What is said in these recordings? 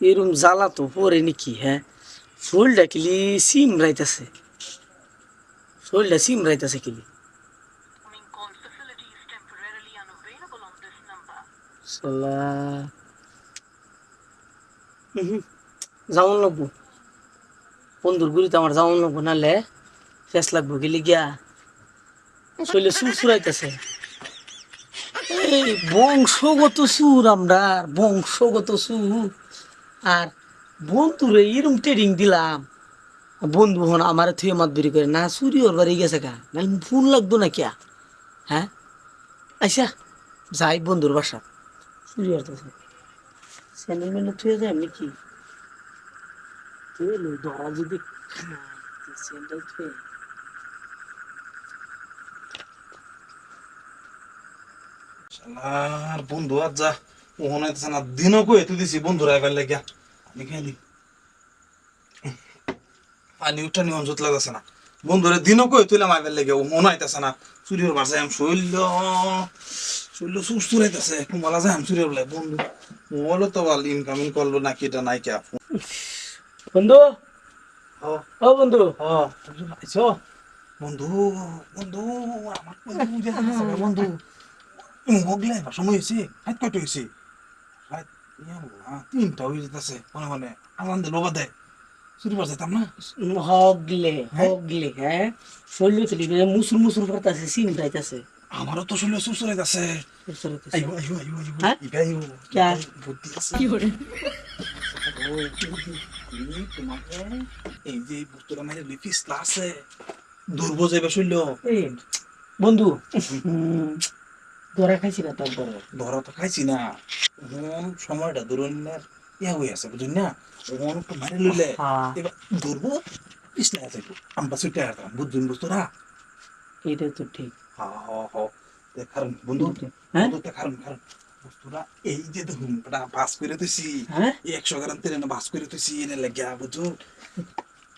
এরম জ্বালা তো পরে নাকি হ্যাঁ? শরীরটা কিলি সিম রাইতাছে শরীরটা সিম রাইতাছে কিলি যাওন লাগবো। বন্ধুর গুড়িতে আমার যাওন লাগবো নালে ফেস লাগবো গেলি গিয়া। শৈলে সুর সুরাইতেছে বংশগত সুর আমরা, বংশগত সুর। আর বন্ধুরে এরম ট্রেডিং দিলাম। বন্ধু হন আমার থুয়ে মাত বেরি করে, না, চুরি ওর বাড়ি গেছে গা। নাহলে ফোন লাগতো না কিয়া? হ্যাঁ? আচ্ছা যাই বন্ধুর বাসা। চুরি হতেছে স্যান্ডেল মেন্ডেল থুয়ে যায় আমি কি? ধরা যদি স্যান্ডেল থুয়ে। শালার বন্ধু আজ যা। ওহন আইতেছে না দিনও কই তুই দিছি বন্ধুরা এবার লাগিয়া আমি খাইলি পানি উঠা নিয়ন জোত লাগতেছে না। বন্ধুরে দিনও কই তুইলাম আইবার লাগে। ওহন আইতেছে না চুরির বাসে আম শৈল্য শৈল্য সুস্থ আইতেছে কুমালা যায় আম চুরির বলে বন্ধু মোবাইলও তো ভালো ইনকামিং করল নাকি এটা নাই কে বন্ধু? ও বন্ধু? ও বন্ধু বন্ধু আমার বন্ধু। না, সময় হয়েছে হাত কয়টা হয়েছে ইয়া বাবা, তিনটা হয়ে যেতেছে মনে মনে আনন্দ লোবা দেয় যেতাম না হগলে হগলে হ্যাঁ চলি মুসুর মুসুর করতেছে সিন রাইতাছে আমারও তো শরীরে সুসরে যাচ্ছে আইও আইও আইও আইও হ্যাঁ? ইবা বুদ্ধি আছে কি করে ও, তোমাকে এই যে লিপিস বন্ধু ধরা খাইছি না তোর বড় ধরা তো খাইছি না। ওহন সময়টা ধরনের ইয়া হয়ে আছে বুঝুন না? ওহন একটু মারি লইলে। এবার ধরব পিছলে আছে আমরা ছুটে আসতাম বুঝুন বুঝতোরা এটা তো ঠিক। হা হ হ কারণ বন্ধু হ্যাঁ? কারণ কারণ বস্তুরা এই যে দেখুন এটা বাস করে তুইছি হ্যাঁ? একশো গ্রাম তেলে বাস করে তুইছি এনে লাগিয়া বুঝুন?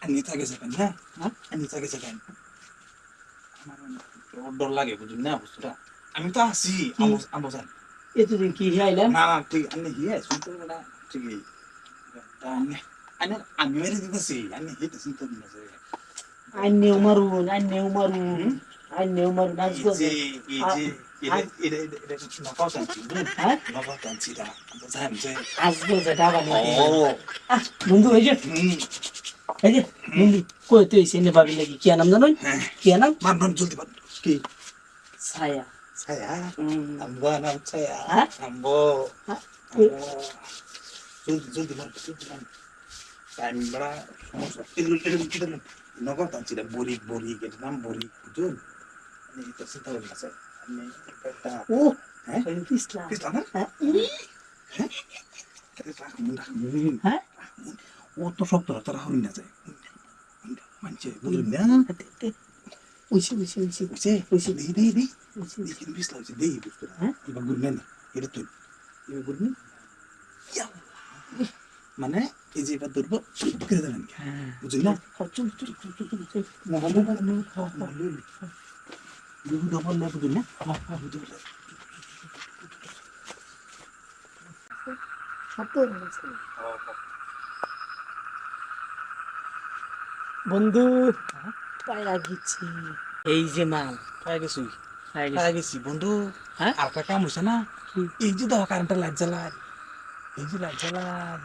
আনি থাকে সেখানে হ্যাঁ? আনি থাকে সেখানে আমার ডর লাগে বুঝুন না বস্তুটা আমি তো আছি জানি এতদিন কি আইলাম না ঠিক আমি হিয়ে শুনতে না ঠিক আমি আমি মেরে দিতেছি আমি হিতে শুনতে না আন্যেও মারুন আন্যেও মারুন আন্যেও মারুন হ্যাঁ ও আহ, বন্ধু এই যে এই যে বন্ধু কই তুই সেনে ভাবি লাগি কি নাম জানো হ্যাঁ কি নাম মান মান জলদি মান কি ছায়া সমস্যা বড়ি বড়ি এর নাম বড়ি বুঝুন আমি তো সেটা হয়ে গেছে আমি একটা ও হ্যাঁ না হ্যাঁ হ্যাঁ তো সব তোরা হই না যায় মানছে না বুঝছে বুঝছি। দেই দেই দেই উইসি দেই কিন্তু পিস্তা হচ্ছে দেই বুঝতো হ্যাঁ? এবার গুড় না এটা তুই এবার গুড় নে মানে এই যে এবার ধরবো করে দেবেন হ্যাঁ বুঝলি না চল চল চল চল চল চল চল ডবল না বুঝলি না বন্ধু পায়া গেছি এই যে মাল পাই গেছি গেছি। গেছি বন্ধু। হ্যাঁ? আর একটা কাম হয়েছে না? এই যে দাও কারেন্টের লাইট জ্বালায় এই যে লাইট জ্বালায়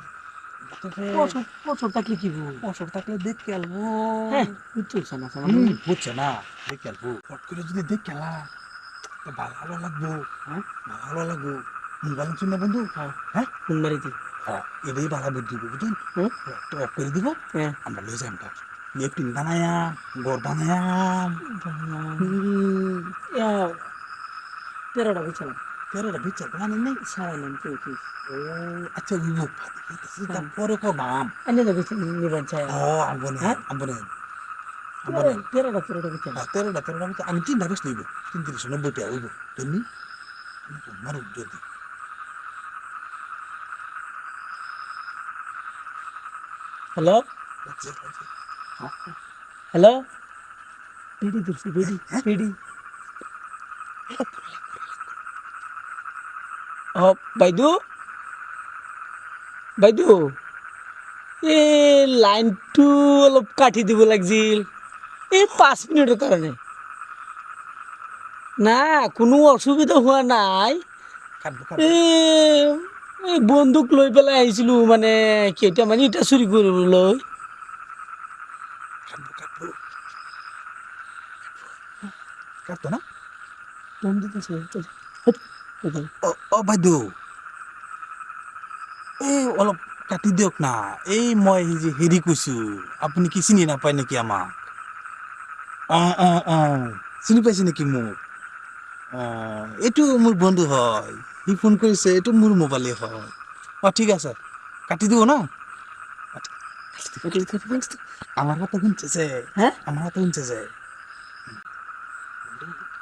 থাকলে কি বছর থাকলে দেখ খেলব হ্যাঁ না বুঝছে না দেখ খেলব করে যদি দেখ খেলা ভালো লাগবো। হ্যাঁ? ভালো লাগবো। মোবাইল চিন না বন্ধু? হ্যাঁ। ফোন মারি দি হ্যাঁ এটাই ভালো বুদ্ধি হুম? অফ করে দিব হ্যাঁ। আমরা লয়ে যাই dia pintanaya ya hmm. ya. Tiada bicara. Tiada bicara. Kan ini saya nanti itu oh acah lupa. Kita pore kau bam anda tak bicara ini baca. Oh ambon ambon ambon tiara tiada bicara. Ah, tiada tiada bicara. Anti tidak bisa ibu tidak bisa sana buat ya bu. Demi? Maru jadi. Hello? That's it, that's it. Hello PD দিচ্ছি পিডি পিডি ও বাইদু বাইদু এ লাইনটো অলপ কাটি দিব লাগিছিল। এই পাঁচ মিনিটের কারণে না কোনো অসুবিধা হোৱা নাই। এই বন্দুক লৈ পেলাই আহিছিলোঁ মানে কেইটামান ইটা চুৰি কৰিবলৈ। কাটতো না দম দিতেছে অ অ বাইদেউ এই অলপ কাটি দিয়ক না এই মই যে হেৰি কৈছোঁ আপুনি কি চিনি নাপায় নেকি আমাক অঁ অঁ অঁ চিনি পাইছে নেকি মোক অঁ এইটো মোৰ বন্ধু হয় সি ফোন কৰিছে এইটো মোৰ মোবাইলে হয় অঁ ঠিক আছে কাটি দিব না আমাৰ হাতে শুনছে যে হ্যাঁ আমাৰ হাতে শুনছে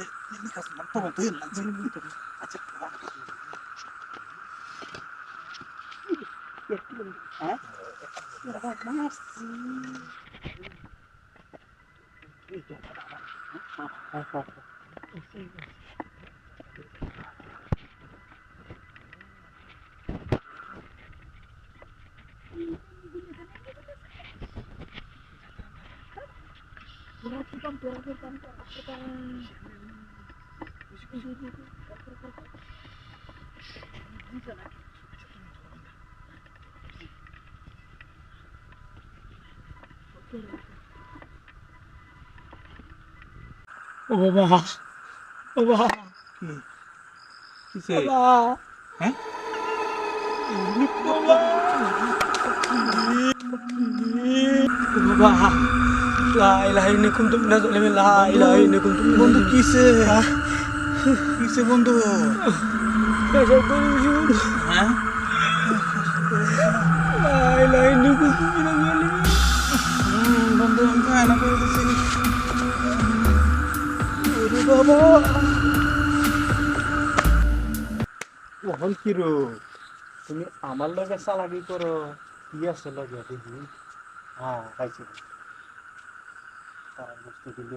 ini kasih mentok bantuin anjing gitu aja pulang Hah? Ya, masih. Iya, Maaf, Berapa kan berapa kan berapa kan Hah? ও বাবা ও বাবা কি কিসে বাবা হ্যাঁ বাবা লা ইলাহা ইল্লা কুনতুম মিনাজ জালিমিন লা ইলাহা ইল্লা কুনতুম বন্ধু কিসে কিসে বন্ধু পেশা করিছুন হ্যাঁ? লা ইলাহা ইল্লা কুনতুম মিনাজ জালিমিন হুম, বন্ধু আমি কায়না করে দিচ্ছি কিরো তুমি আমার লগে চালাকি করো। কি আছে লগে দেখি? হ্যাঁ পাইছি। তার বস্তু দিলে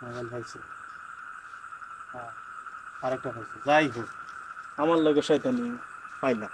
মোবাইল পাইছি হ্যাঁ আরেকটা পাইছি যাই হোক আমার লগে শয়তানি পাইলাম।